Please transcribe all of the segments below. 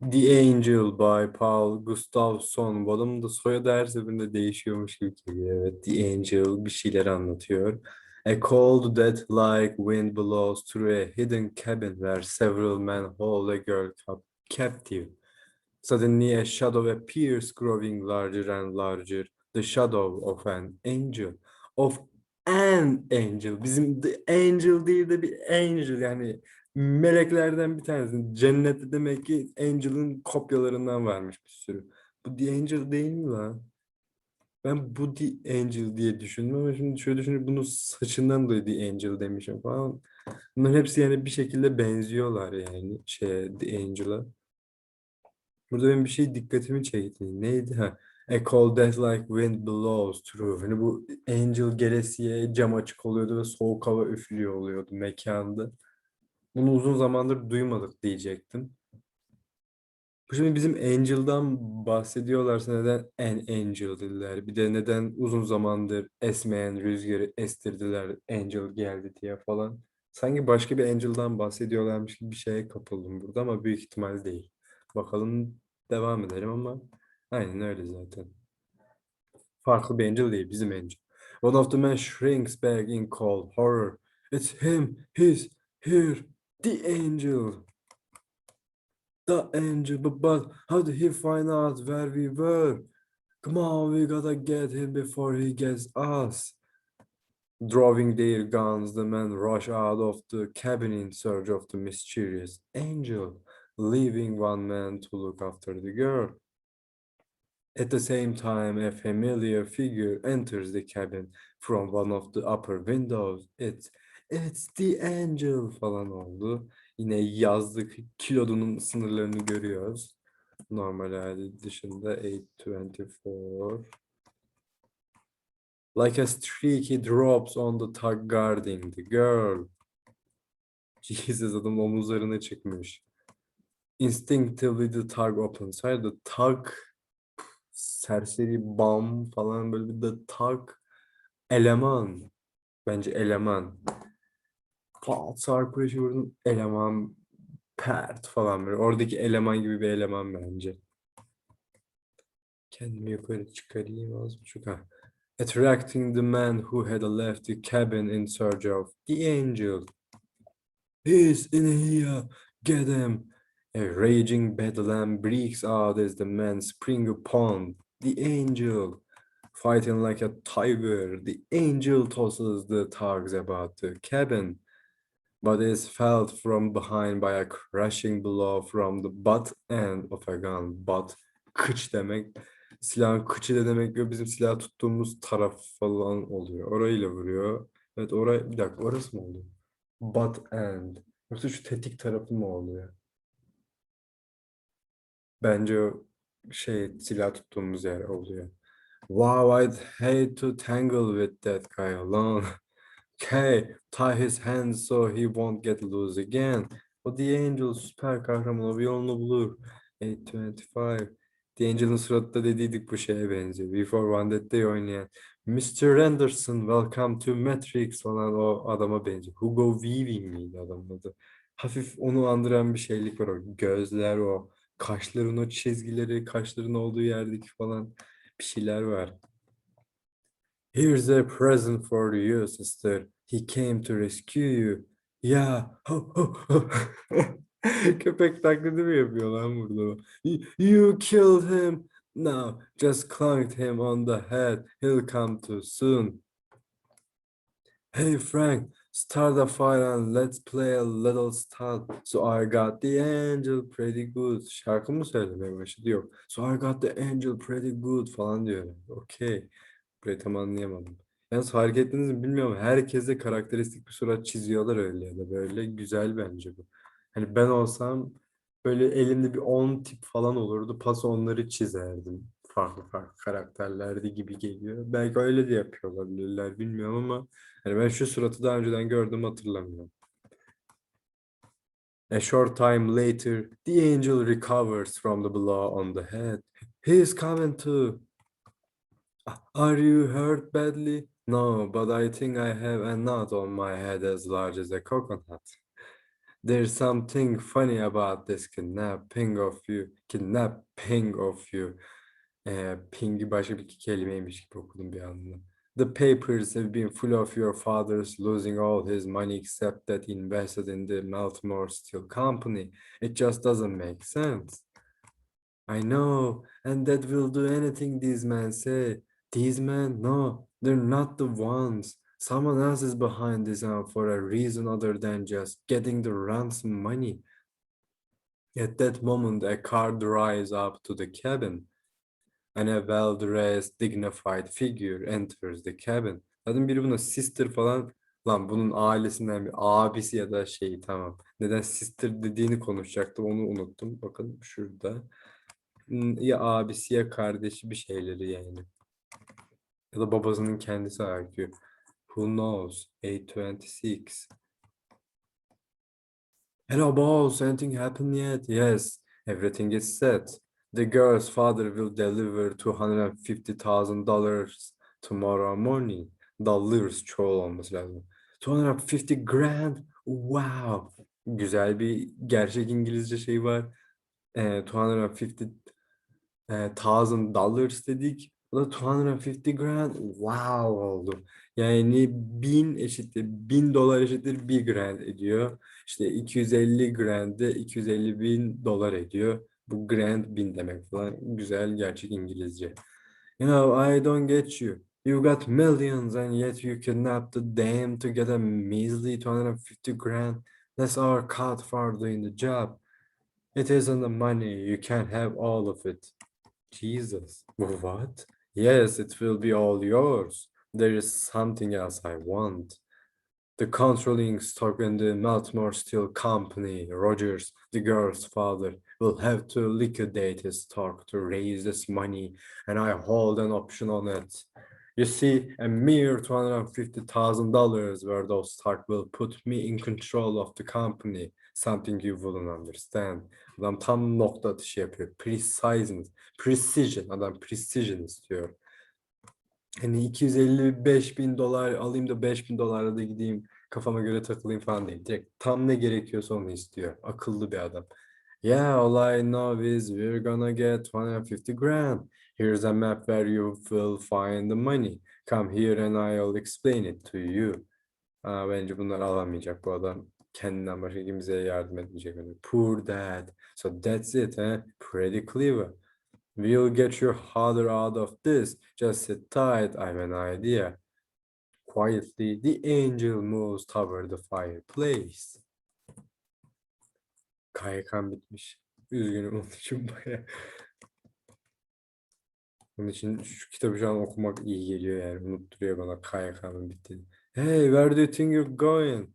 The Angel by Paul Gustafson. Bu adamın da soyadı her seferinde değişiyormuş gibi geliyor. Evet, The Angel bir şeyler anlatıyor. A cold that like wind blows through a hidden cabin where several men hold a girl cap- captive. Suddenly a shadow appears growing larger and larger. The shadow of an angel. Of an angel. Bizim the angel değil de bir angel yani meleklerden bir tanesi. Cennette demek ki Angel'ın kopyalarından varmış bir sürü. Bu The Angel değil mi lan? Ben bu The Angel diye düşündüm ama şimdi şöyle düşünüyorum bunun saçından dolayı The Angel demişim falan. Bunların hepsi yani bir şekilde benziyorlar yani şey The Angel'a. Burada benim bir şey dikkatimi çekti. Neydi ha? A cold that like wind blows through. Hani bu Angel gelesiye cam açık oluyordu ve soğuk hava üflüyor oluyordu mekanda. Bunu uzun zamandır duymadık diyecektim. Şimdi bizim Angel'dan bahsediyorlarsa neden An Angel dediler. Bir de neden uzun zamandır esmeyen rüzgarı estirdiler Angel geldi diye falan. Sanki başka bir Angel'dan bahsediyorlarmış gibi bir şeye kapıldım burada ama büyük ihtimal değil. Bakalım devam edelim ama aynen öyle zaten. Farklı bir Angel değil bizim Angel. One of the men shrinks back in cold horror. It's him, he's here, the angel. The angel, but, but how did he find out where we were? Come on, we gotta get him before he gets us. Drawing their guns, the men rush out of the cabin in search of the mysterious angel, leaving one man to look after the girl. At the same time, a familiar figure enters the cabin from one of the upper windows. It's, it's the angel falan oldu. Yine yazdık. Kilodunun sınırlarını görüyoruz. Normal hali dışında 824. Like a streak he drops on the tug guarding the girl. Jesus adam omuzlarına çıkmış. Instinctively the tug opens. Hayır the tug serseri bam falan böyle bir de tug eleman. Bence eleman. Çarpışı vurdun eleman pert falan böyle. Oradaki eleman gibi bir eleman bence. Kendimi yukarı çıkarayım az buçuk. Ha. Attracting the man who had left the cabin in search of the angel. He's in here, get him. A raging bedlam breaks out as the men spring upon the angel. Fighting like a tiger, the angel tosses the tugs about the cabin, but is felled from behind by a crashing blow from the butt end of a gun. Butt, kıç demek. Silahın kıçı da demek ki bizim silah tuttuğumuz taraf falan oluyor. Orayla vuruyor. Evet oraya bir dakika orası mı oluyor? Butt end. Yoksa şu tetik tarafı mı oluyor? Bence şey silah tuttuğumuz yer oluyor. Wow, I'd hate to tangle with that guy alone. Okay, tie his hands so he won't get loose again. O The Angel süper kahraman o bir yolunu bulur. 825. The Angel'ın suratında dediydik bu şeye benziyor. Before Vendetta'yı oynayan. Mr. Anderson, welcome to Matrix falan o adama benziyor. Hugo Weaving miydi adamın adı? Hafif onu andıran bir şeylik var o. Gözler o. Kaşların o çizgileri, kaşların olduğu yerdeki falan bir şeyler var. Here's a present for you, sister. He came to rescue you. Ya. Köpek taklidi mi yapıyor lan burada? You, killed him. Now, just clunked him on the head. He'll come too soon. Hey Frank, start a fire and let's play a little stunt. So I got the angel pretty good. Şarkı mı söylemeye başladı? Yok. So I got the angel pretty good falan diyor. Okay. Burayı tam anlayamadım. Yalnız fark ettiniz mi bilmiyorum. Herkese karakteristik bir surat çiziyorlar öyle ya da böyle. Güzel bence bu. Hani ben olsam böyle elimde bir 10 tip falan olurdu. Pas onları çizerdim. Farklı farklı karakterlerdi gibi geliyor. Belki öyle de yapıyor olabilirler bilmiyorum ama hani ben şu suratı daha önceden gördüm hatırlamıyorum. A short time later, the angel recovers from the blow on the head. He's coming too. Are you hurt badly? No, but I think I have a knot on my head as large as a coconut. There's something funny about this kidnapping of you. Kidnapping of you. Ping'i başka bir kelimeymiş gibi okudum bir anda. The papers have been full of your father's losing all his money except that he invested in the Meltmore Steel Company. It just doesn't make sense. I know, and that will do anything these men say. These men, no, they're not the ones. Someone else is behind this and for a reason other than just getting the ransom money. At that moment, a car drives up to the cabin, and a well-dressed, dignified figure enters the cabin. Zaten biri buna sister falan, lan bunun ailesinden bir abisi ya da şeyi tamam. Neden sister dediğini konuşacaktım, onu unuttum. Bakın şurada. Ya abisi ya kardeşi bir şeyleri yani. Ya da babasının kendisi artıyor. Who knows? 826. Hello, boss. Anything happened yet? Yes, everything is set. The girl's father will deliver $250,000 tomorrow morning. Dollars çoğul olması lazım. 250 grand. Wow. Güzel bir gerçek İngilizce şey var. Ee, 250 e, thousand dollars dedik. O da 250 grand. Wow oldu. Yani 1000 eşittir 1000 dolar eşittir 1 grand ediyor. İşte 250 grand de 250 bin dolar ediyor. Bu grand bin demek falan. Güzel gerçek İngilizce. You know, I don't get you. You got millions and yet you kidnapped the dame to get a measly 250 grand. That's our cut for doing the job. It isn't the money. You can't have all of it. Jesus. What? Yes, it will be all yours. There is something else I want. The controlling stock in the Meltmore Steel Company, Rogers, the girl's father, will have to liquidate his stock to raise this money, and I hold an option on it. You see, a mere $250,000 worth of stock will put me in control of the company, something you wouldn't understand. Adam tam nokta atışı yapıyor. Precision, precision, adam precision istiyor. Hani 255 bin dolar alayım da 5 bin dolarla da gideyim kafama göre takılayım falan değil. Direkt tam ne gerekiyorsa onu istiyor. Akıllı bir adam. Yeah, all I know is we're gonna get 250 grand. Here's a map where you will find the money. Come here and I'll explain it to you. Aa, bence bunlar alamayacak bu adam. Kendinden başka kimseye yardım etmeyecek. Öyle. Poor dad. So that's it, eh? Pretty clever. We'll get your father out of this. Just sit tight. I have an idea. Quietly, the angel moves toward the fireplace. Kaykan bitmiş. Üzgünüm onun için baya. Onun için şu kitabı şu an okumak iyi geliyor yani. Unutturuyor bana Kaykan'ın bittiğini. Hey, where do you think you're going?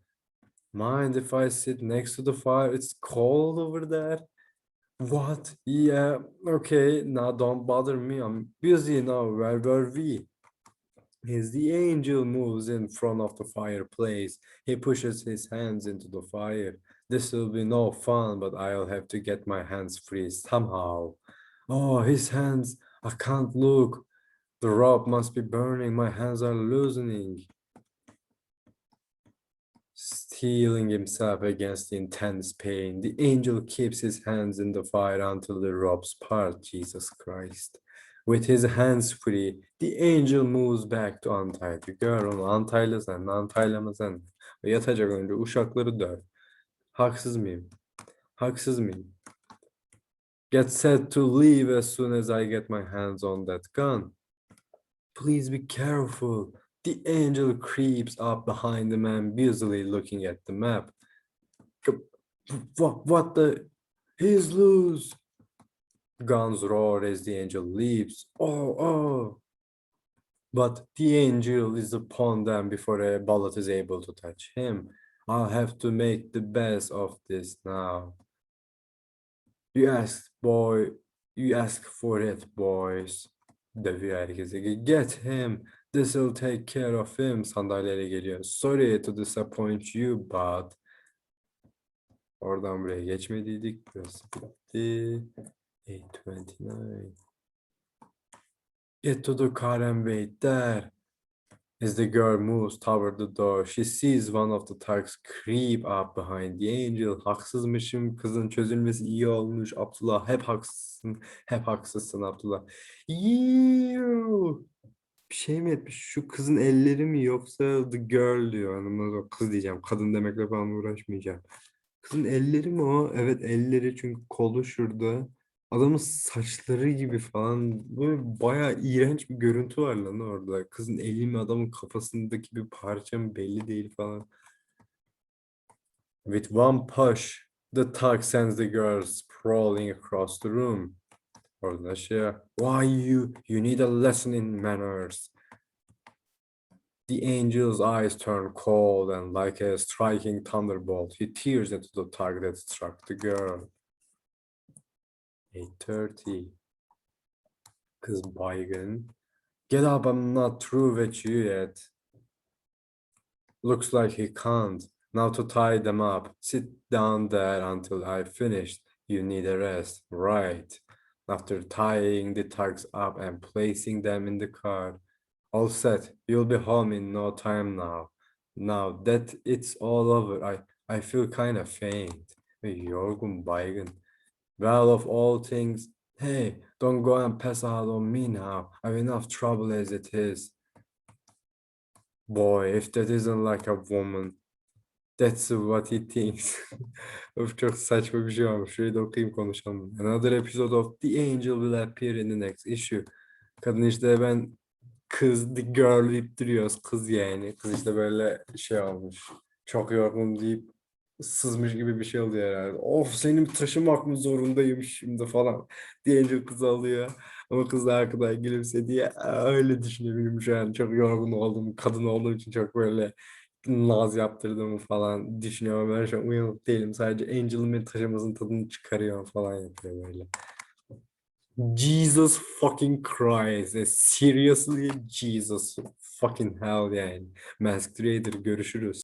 Mind if I sit next to the fire? It's cold over there. What? Yeah, okay. Now don't bother me. I'm busy now. Where were we? As the angel moves in front of the fireplace, he pushes his hands into the fire. This will be no fun, but I'll have to get my hands free somehow. Oh, his hands. I can't look. The rope must be burning. My hands are loosening. Steeling himself against intense pain, the angel keeps his hands in the fire until the ropes part. Jesus Christ. With his hands free, the angel moves back to untie the girl. Onu untayla sen, untaylama sen. Yatacak önce uşakları döv. Haksız mıyım? Haksız mıyım? Get set to leave as soon as I get my hands on that gun. Please be careful. The angel creeps up behind the man, busily looking at the map. What, what the? He's loose. Guns roar as the angel leaps. Oh, oh. But the angel is upon them before a bullet is able to touch him. I'll have to make the best of this now. You ask, boy. You ask for it, boys. Dövüyor herkese. Get him. This'll take care of him. Sandalyeyle geliyor. Sorry to disappoint you, but. Oradan buraya geçmediydik. Burası bitti. 829. Get to the car and wait there. As the girl moves toward the door, she sees one of the thugs creep up behind the angel. Haksızmışım, kızın çözülmesi iyi olmuş. Abdullah hep haksızsın, hep haksızsın Abdullah. Yiu! Bir şey mi etmiş? Şu kızın elleri mi yoksa the girl diyor. Hanımlar kız diyeceğim. Kadın demekle falan uğraşmayacağım. Kızın elleri mi o? Evet elleri çünkü kolu şurada. Adamın saçları gibi falan böyle bayağı iğrenç bir görüntü var lan orada. Kızın eli mi adamın kafasındaki bir parça mı belli değil falan. With one push, the tug sends the girl sprawling across the room. Şey, why you, you need a lesson in manners. The angel's eyes turn cold and like a striking thunderbolt, he tears into the target that struck the girl. 8.30 Kız baygın. Get up, I'm not through with you yet. Looks like he can't. Now to tie them up. Sit down there until I've finished. You need a rest. Right. After tying the tugs up and placing them in the car. All set. You'll be home in no time now. Now that it's all over, I, I feel kind of faint. Well, of all things, hey, don't go and pass out on me now. I've enough trouble as it is. Boy, if that isn't like a woman, that's what he thinks. Of çok saçma bir şey olmuş. Şurayı da okuyayım konuşalım. Another episode of The Angel will appear in the next issue. Kadın işte ben kız, the girl deyip duruyoruz. Kız yani. Kız işte böyle şey olmuş. Çok yorgun deyip sızmış gibi bir şey oluyor herhalde. Of seni taşımak mı zorundayım şimdi falan deyince kız alıyor. Ama kız da arkadan gülümse diye öyle düşünebilirim şu an. Çok yorgun oldum. Kadın olduğum için çok böyle naz yaptırdığımı falan düşünüyorum. Ben şu an uyanık değilim. Sadece Angel'ın beni taşımasının tadını çıkarıyor falan yapıyor böyle. Jesus fucking Christ. E, Seriously Jesus fucking hell yani. Masked Raider görüşürüz.